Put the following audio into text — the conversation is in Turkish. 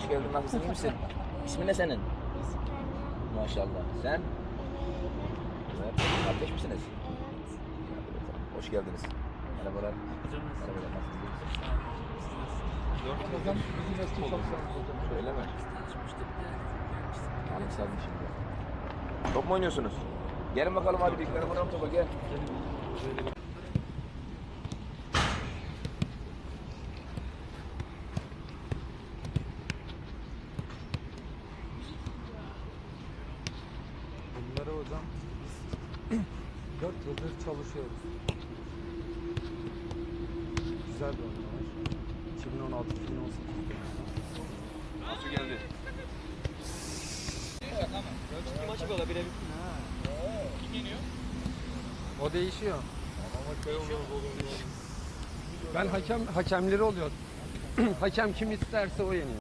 Hoş geldin. Nasılsın? iyi misin? İsmin ne senin? Maşallah. Sen? Kardeş misiniz? Hoş geldiniz. Merhabalar. Merhabalar. Nasılsınız? Hocam çalışanımız hocam. Öyle mi? Anımsadım şimdi. Top mu oynuyorsunuz? Gelin bakalım hadi bir kere vuralım topa gel. Hocam biz 4 yıldır çalışıyoruz. Güzel bir oyun var. 2016 2018 Nasıl geldi? O değişiyor. Ben hakem hakemleri oluyor. hakem kim isterse o yeniyor.